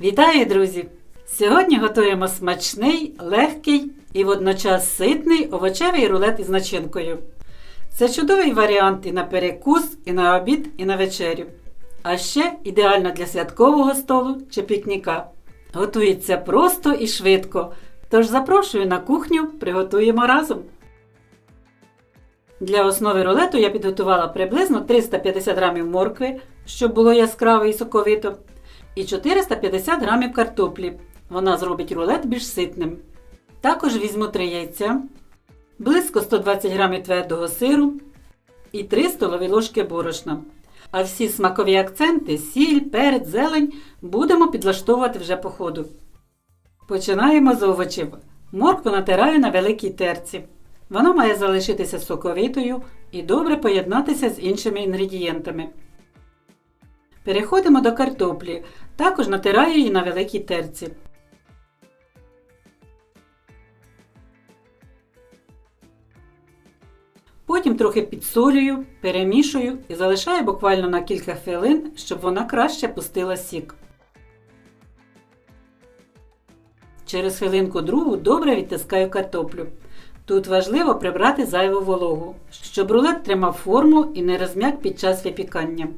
Вітаю, друзі! Сьогодні готуємо смачний, легкий і водночас ситний овочевий рулет із начинкою. Це чудовий варіант і на перекус, і на обід, і на вечерю. А ще ідеально для святкового столу чи пікніка. Готується просто і швидко. Тож запрошую на кухню, приготуємо разом. Для основи рулету я підготувала приблизно 350 г моркви, щоб було яскраво і соковито, і 450 г картоплі. Вона зробить рулет більш ситним. Також візьму 3 яйця, близько 120 г твердого сиру і 3 столові ложки борошна. А всі смакові акценти, сіль, перець, зелень будемо підлаштовувати вже по ходу. Починаємо з овочів. Моркву натираю на великій терці. Вона має залишитися соковитою і добре поєднатися з іншими інгредієнтами. Переходимо до картоплі. Також натираю її на великій терці. Потім трохи підсолюю, перемішую і залишаю буквально на кілька хвилин, щоб вона краще пустила сік. Через хвилинку другу добре відтискаю картоплю. Тут важливо прибрати зайву вологу, щоб рулет тримав форму і не розм'як під час випікання.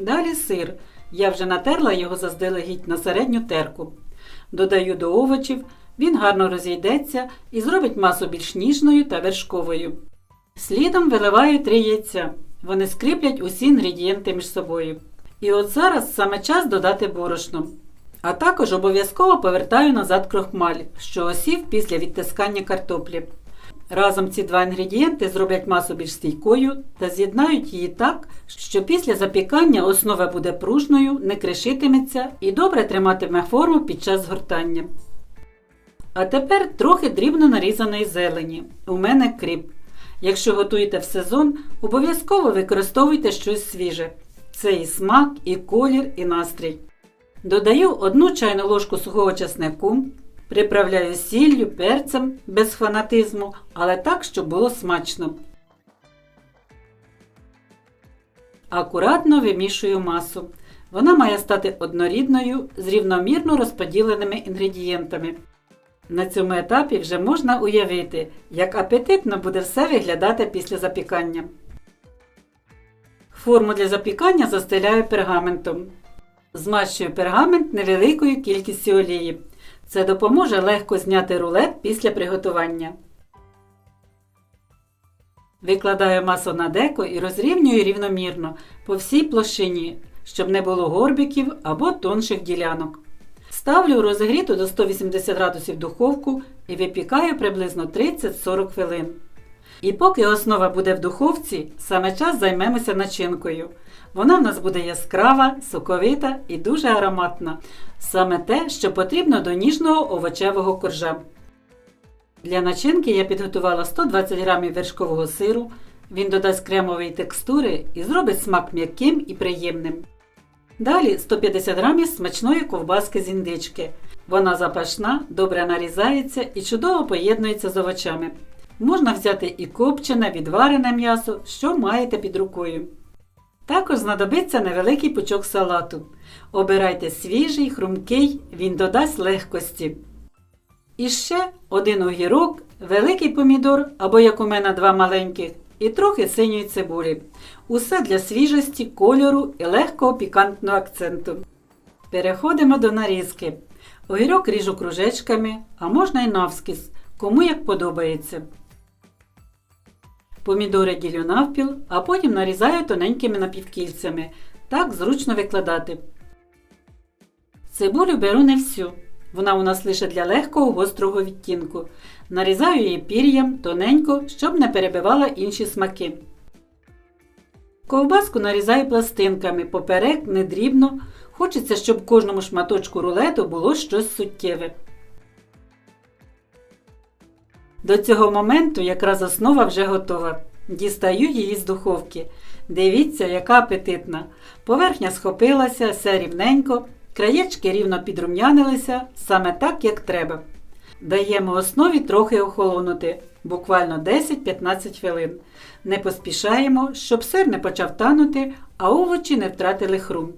Далі сир. Я вже натерла його заздалегідь на середню терку. Додаю до овочів, він гарно розійдеться і зробить масу більш ніжною та вершковою. Слідом виливаю 3 яйця. Вони скріплять усі інгредієнти між собою. І от зараз саме час додати борошно. А також обов'язково повертаю назад крохмаль, що осів після відтискання картоплі. Разом ці два інгредієнти зроблять масу більш стійкою та з'єднають її так, що після запікання основа буде пружною, не кришитиметься і добре триматиме форму під час згортання. А тепер трохи дрібно нарізаної зелені. У мене кріп. Якщо готуєте в сезон, обов'язково використовуйте щось свіже. Це і смак, і колір, і настрій. Додаю одну чайну ложку сухого часнику, приправляю сіллю, перцем без фанатизму, але так, щоб було смачно. Акуратно вимішую масу. Вона має стати однорідною з рівномірно розподіленими інгредієнтами. На цьому етапі вже можна уявити, як апетитно буде все виглядати після запікання. Форму для запікання застеляю пергаментом. Змащую пергамент невеликою кількістю олії. Це допоможе легко зняти рулет після приготування. Викладаю масу на деко і розрівнюю рівномірно по всій площині, щоб не було горбиків або тонших ділянок. Ставлю розігріту до 180 градусів духовку і випікаю приблизно 30-40 хвилин. І поки основа буде в духовці, саме час займемося начинкою. Вона в нас буде яскрава, соковита і дуже ароматна. Саме те, що потрібно до ніжного овочевого коржа. Для начинки я підготувала 120 г вершкового сиру. Він додасть кремової текстури і зробить смак м'яким і приємним. Далі 150 г смачної ковбаски з індички. Вона запашна, добре нарізається і чудово поєднується з овочами. Можна взяти і копчене, відварене м'ясо, що маєте під рукою. Також знадобиться невеликий пучок салату. Обирайте свіжий, хрумкий, він додасть легкості. І ще один огірок, великий помідор або, як у мене, два маленьких, і трохи синьої цибулі. Усе для свіжості, кольору і легкого пікантного акценту. Переходимо до нарізки. Огірок ріжу кружечками, а можна й навскіз, кому як подобається. Помідори ділю навпіл, а потім нарізаю тоненькими напівкільцями. Так зручно викладати. Цибулю беру не всю. Вона у нас лише для легкого гострого відтінку. Нарізаю її пір'ям тоненько, щоб не перебивала інші смаки. Ковбаску нарізаю пластинками, поперек, не дрібно. Хочеться, щоб кожному шматочку рулету було щось суттєве. До цього моменту якраз основа вже готова. Дістаю її з духовки. Дивіться, яка апетитна. Поверхня схопилася, все рівненько, краєчки рівно підрум'янилися, саме так, як треба. Даємо основі трохи охолонути, буквально 10-15 хвилин. Не поспішаємо, щоб сир не почав танути, а овочі не втратили хрум.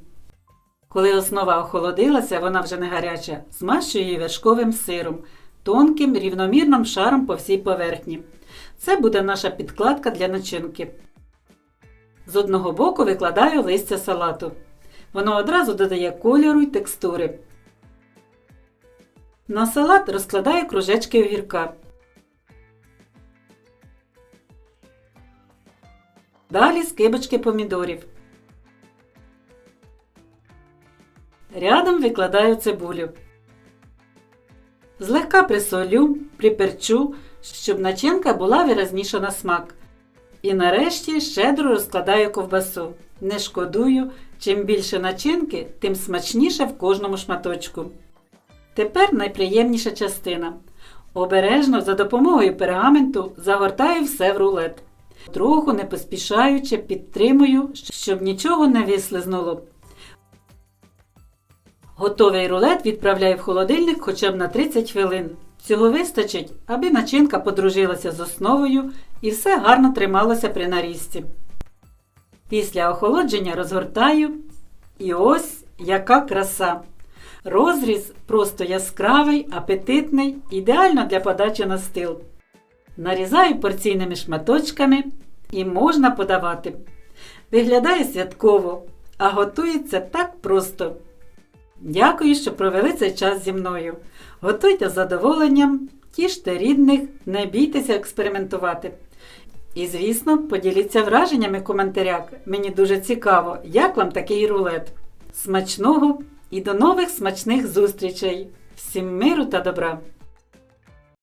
Коли основа охолодилася, вона вже не гаряча, змащую її вершковим сиром, тонким рівномірним шаром по всій поверхні. Це буде наша підкладка для начинки. З одного боку викладаю листя салату. Воно одразу додає кольору й текстури. На салат розкладаю кружечки огірка. Далі скибочки помідорів. Рядом викладаю цибулю. Злегка присолю, приперчу, щоб начинка була виразніша на смак. І нарешті щедро розкладаю ковбасу. Не шкодую, чим більше начинки, тим смачніше в кожному шматочку. Тепер найприємніша частина. Обережно за допомогою пергаменту загортаю все в рулет. Трохи не поспішаючи підтримую, щоб нічого не вислизнуло. Готовий рулет відправляю в холодильник хоча б на 30 хвилин. Цього вистачить, аби начинка подружилася з основою і все гарно трималося при нарізці. Після охолодження розгортаю і ось яка краса! Розріз просто яскравий, апетитний, ідеально для подачі на стил. Нарізаю порційними шматочками і можна подавати. Виглядає святково, а готується так просто. Дякую, що провели цей час зі мною. Готуйте з задоволенням, тіште рідних, не бійтеся експериментувати. І, звісно, поділіться враженнями в коментарях. Мені дуже цікаво, як вам такий рулет. Смачного і до нових смачних зустрічей! Всім миру та добра!